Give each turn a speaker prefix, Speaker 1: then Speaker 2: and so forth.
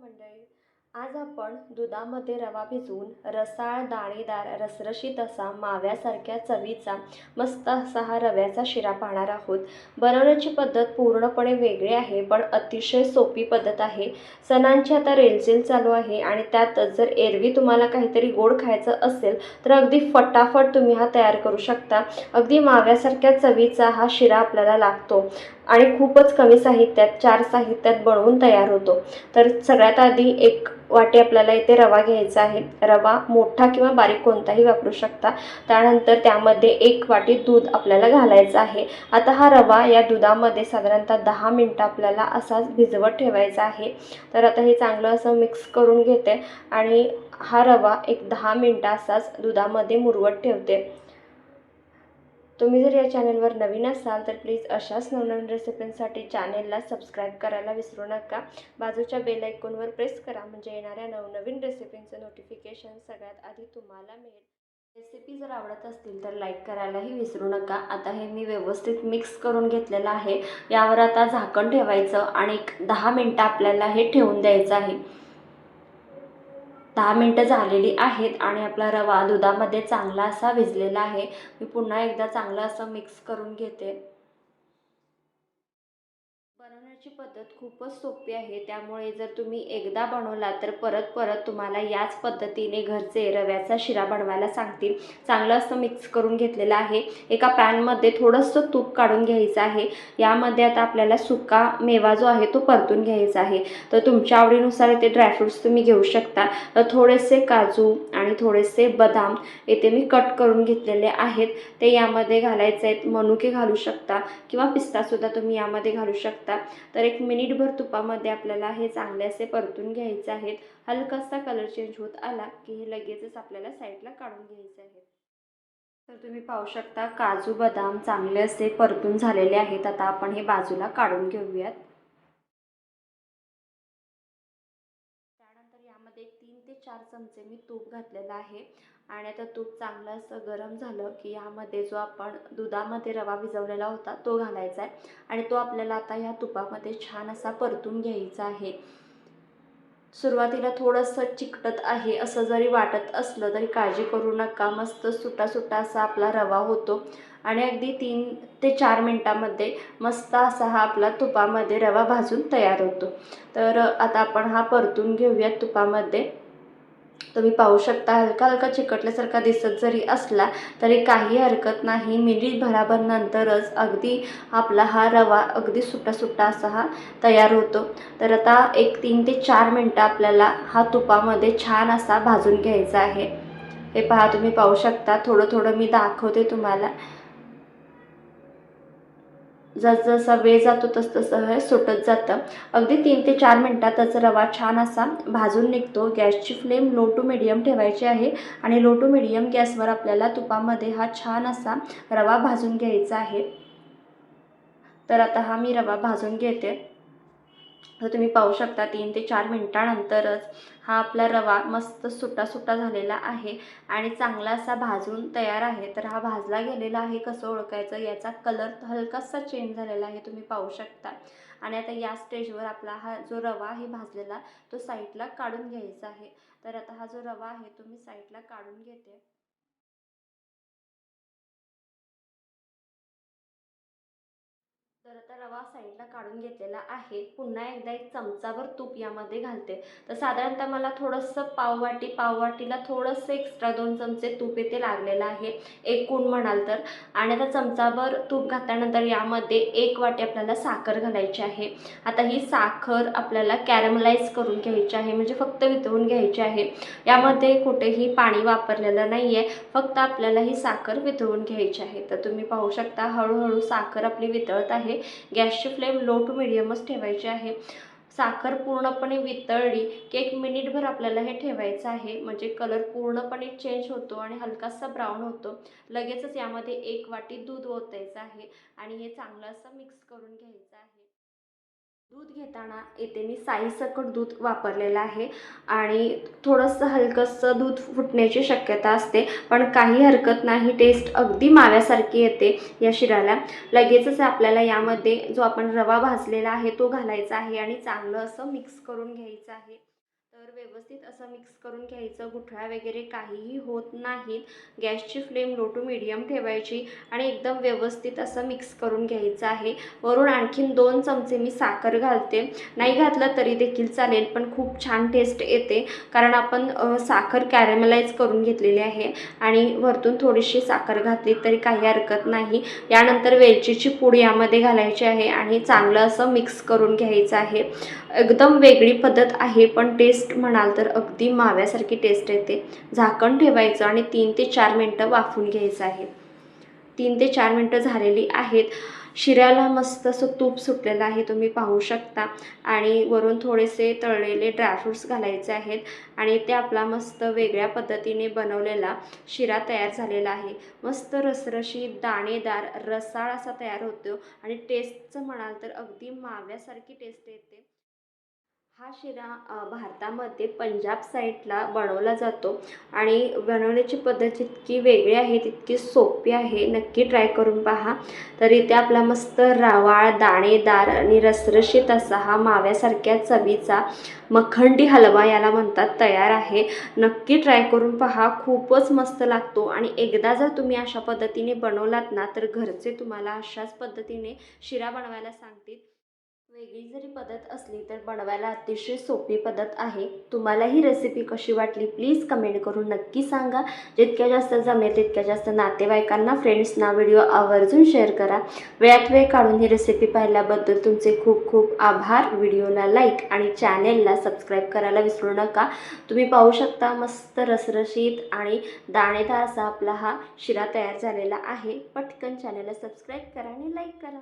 Speaker 1: मंडळी आज आपण दुधामध्ये रवा भिजवून रसाळ दाणेदार रसरशीत असा माव्यासारख्या चवीचा मस्त असा हा रव्याचा शिरा पाहणार आहोत. बनवण्याची पद्धत पूर्णपणे वेगळी आहे पण अतिशय सोपी पद्धत आहे. सणांची आता रेलचेल चालू आहे आणि त्यातच जर एरवी तुम्हाला काहीतरी गोड खायचं असेल तर अगदी फटाफट तुम्ही हा तयार करू शकता. अगदी माव्यासारख्या चवीचा हा शिरा आपल्याला लागतो आणि खूपच कमी साहित्यात चार साहित्यात बनवून तयार होतो. तर सगळ्यात आधी एक वाटी आपल्याला इथे रवा घ्यायचा आहे. रवा मोठा किंवा बारीक कोणताही वापरू शकता. त्यानंतर त्यामध्ये एक वाटी दूध आपल्याला घालायचं आहे. आता हा रवा या दुधामध्ये साधारणतः दहा मिनटं आपल्याला असाच भिजवत ठेवायचा आहे. तर आता हे चांगलं असं मिक्स करून घेते आणि हा रवा एक दहा मिनटं असाच दुधामध्ये मुरवत ठेवते. तुम्ही जर या चॅनलवर नवीन असाल तर प्लीज अशाच नवनवीन रेसिपींसाठी चॅनेलला सबस्क्राईब करायला विसरू नका. बाजूच्या बेल आयकॉनवर प्रेस करा म्हणजे येणाऱ्या नवनवीन रेसिपींचं नोटिफिकेशन सगळ्यात आधी तुम्हाला मिळेल. रेसिपी जर आवडत असतील तर लाईक करायलाही विसरू नका. आता हे मी व्यवस्थित मिक्स करून घेतलेलं आहे. यावर आता झाकण ठेवायचं आणि एक दहा मिनटं आपल्याला हे ठेवून द्यायचं आहे. दहा मिनटं झालेली आहेत आणि आपला रवा दुधामध्ये चांगला असा भिजलेला आहे. मी पुन्हा एकदा चांगलं असं मिक्स करून घेते. बनवण्याची पद्धत खूपच सोपी आहे. त्यामुळे जर तुम्ही एकदा बनवला तर परत परत तुम्हाला याच पद्धतीने घरचे रव्याचा शिरा बनवायला सांगतील. चांगलं असं मिक्स करून घेतलेलं आहे. एका पॅनमध्ये थोडंसं तूप काढून घ्यायचं आहे. यामध्ये आता आपल्याला सुका मेवा जो आहे तो परतून घ्यायचा आहे. तर तुमच्या आवडीनुसार इथे ड्रायफ्रूट्स तुम्ही घेऊ शकता. तर थोडेसे काजू आणि थोडेसे बदाम येथे मी कट करून घेतलेले आहेत. ते यामध्ये घालायचे आहेत. मनुके घालू शकता किंवा पिस्तासुद्धा तुम्ही यामध्ये घालू शकता. तर एक मिनिटभर तुपामध्ये आपल्याला हे चांगले असे परतून घ्यायचे आहेत. हलकासा कलर चेंज होत आला की हे लगेचच आपल्याला साईडला काढून घ्यायचे आहे तर तुम्ही पाहू शकता काजू बदाम चांगले असे परतून झालेले आहेत. आता आपण हे बाजूला काढून घेऊयात. त्यानंतर यामध्ये एक तीन ते चार चमचे मी तूप घातलेलं आहे. आणि आता तूप चांगलं असं गरम झालं की यामध्ये जो आपण दुधामध्ये रवा भिजवलेला होता तो घालायचा आहे. आणि तो आपल्याला आता या तुपामध्ये छान असा परतून घ्यायचा आहे. सुरुवातीला थोडंसं चिकटत आहे असं जरी वाटत असलं तरी काळजी करू नका. मस्त सुटा सुटा असा आपला रवा होतो. आणि अगदी तीन ते चार मिनटामध्ये मस्त असा हा आपला तुपामध्ये रवा भाजून तयार होतो. तर आता आपण हा परतून घेऊयात तुपामध्ये. तुम्ही पाहू शकता हलका हलका चिकटल्यासारखा दिसत जरी असला तरी काही हरकत नाही. मिनिट नंतरच अगदी आपला हा रवा अगदी सुट्टा सुट्टा असा हा तयार होतो. तर आता एक तीन ते चार मिनटं आपल्याला हा तुपामध्ये छान असा भाजून घ्यायचा आहे. हे पहा तुम्ही पाहू शकता थोडं थोडं मी दाखवते तुम्हाला. जसजसा वेळ जातो तसतसं हे सुटत जातं. अगदी तीन ते चार मिनटातच रवा छान असा भाजून निघतो. गॅसची फ्लेम लो टू मिडियम ठेवायची आहे आणि लो टू मिडियम गॅसवर आपल्याला तुपामध्ये हा छान असा रवा भाजून घ्यायचा आहे. तर आता हा मी रवा भाजून घेते. तर तुम्ही पाहू शकता तीन ते चार मिनटानंतरच हा आपला रवा मस्त सुटा सुटा झालेला आहे आणि चांगला असा भाजून तयार आहे. तर हा भाजला गेलेला आहे कसं ओळखायचं? याचा कलर हलकासा चेंज झालेला आहे तुम्ही पाहू शकता. आणि आता या स्टेजवर आपला हा जो रवा आहे भाजलेला तो साईडला काढून घ्यायचा आहे. तर आता हा जो रवा आहे तो मी साईडला काढून घेते. तर आता रवा साईडला काढून घेतलेला आहे. पुन्हा एकदा एक चमचाभर तूप यामध्ये घालते. तर साधारणतः मला थोडंसं पाववाटी पाववाटीला थोडंसं एक्स्ट्रा दोन चमचे तूप येथे लागलेलं आहे. एकूण म्हणाल तर. आणि आता चमचाभर तूप घातल्यानंतर यामध्ये एक वाटी आपल्याला साखर घालायची आहे. आता ही साखर आपल्याला कॅरमलाइज करून घ्यायची आहे. म्हणजे फक्त वितळून घ्यायची आहे. यामध्ये कुठेही पाणी वापरलेलं नाही आहे फक्त आपल्याला ही साखर वितळून घ्यायची आहे. तर तुम्ही पाहू शकता हळूहळू साखर आपली वितळत आहे. गॅसची फ्लेम लो टू मिडियमच ठेवायची आहे. साखर पूर्णपणे वितळली की एक मिनिटभर आपल्याला हे ठेवायचं आहे. म्हणजे कलर पूर्णपणे चेंज होतो आणि हलकासा ब्राऊन होतो. लगेचच यामध्ये एक वाटी दूध ओतायचं आहे आणि हे चांगलं असं मिक्स करून घ्यायचं आहे. दूध घेताना येते मी साईसकट दूध वापरलेलं आहे आणि थोडंसं हलकंसं दूध फुटण्याची शक्यता असते पण काही हरकत नाही. टेस्ट अगदी माव्यासारखी येते या शिराला. लगेचच आपल्याला यामध्ये जो आपण रवा भाजलेला आहे तो घालायचा आहे आणि चांगलं असं मिक्स करून घ्यायचं आहे. तर व्यवस्थित असं मिक्स करून घ्यायचं. गुठळ्या वगैरे काहीही होत नाहीत. गॅसची फ्लेम लो टू मिडियम ठेवायची आणि एकदम व्यवस्थित असं मिक्स करून घ्यायचं आहे. वरून आणखीन दोन चमचे मी साखर घालते. नाही घातलं तरी देखील चालेल पण खूप छान टेस्ट येते. कारण आपण साखर कॅरेमलाइज करून घेतलेली आहे आणि वरतून थोडीशी साखर घातली तरी काही हरकत नाही. यानंतर वेलचीची पूड यामध्ये घालायची आहे आणि चांगलं असं मिक्स करून घ्यायचं आहे. एकदम वेगळी पद्धत आहे पण टेस्ट टेस्ट म्हणाल तर अगदी माव्यासारखी टेस्ट येते. झाकण ठेवायचं आणि तीन ते चार मिनटं वाफून घ्यायचं आहे. तीन ते चार मिनटं झालेली आहेत. शिऱ्याला मस्त असं तूप सुटलेलं आहे तुम्ही पाहू शकता. आणि वरून थोडेसे तळलेले ड्रायफ्रूट्स घालायचे आहेत. आणि ते आपला मस्त वेगळ्या पद्धतीने बनवलेला शिरा तयार झालेला आहे. मस्त रसरशी दाणेदार रसाळ असा तयार होतो. आणि टेस्टचं म्हणाल तर अगदी माव्यासारखी टेस्ट येते. हा शिरा भारतामध्ये पंजाब साईडला बनवला जातो. आणि बनवण्याची पद्धत जितकी वेगळी आहे तितकी सोपी आहे. नक्की ट्राय करून पहा. तर इथे आपला मस्त रवाळ दाणेदार आणि रसरशीत असा हा माव्यासारख्या चवीचा मखंडी हलवा याला म्हणतात तयार आहे. नक्की ट्राय करून पहा. खूपच मस्त लागतो. आणि एकदा जर तुम्ही अशा पद्धतीने बनवलात ना तर घरचे तुम्हाला अशाच पद्धतीने शिरा बनवायला सांगतील. वेगळी जरी पद्धत असली तर बनवायला अतिशय सोपी पद्धत आहे. तुम्हाला ही रेसिपी कशी वाटली प्लीज कमेंट करून नक्की सांगा. जितक्या जास्त जमेल तितक्या जास्त नातेवाईकांना फ्रेंड्सना व्हिडिओ आवर्जून शेअर करा. वेळात वेळ काढून ही रेसिपी पाहिल्याबद्दल तुमचे खूप खूप आभार. व्हिडिओला लाईक आणि चॅनेलला सबस्क्राईब करायला विसरू नका. तुम्ही पाहू शकता मस्त रसरशीत आणि दाणेदार असा आपला हा शिरा तयार झालेला आहे. पटकन चॅनेलला सबस्क्राईब करा आणि लाईक करा.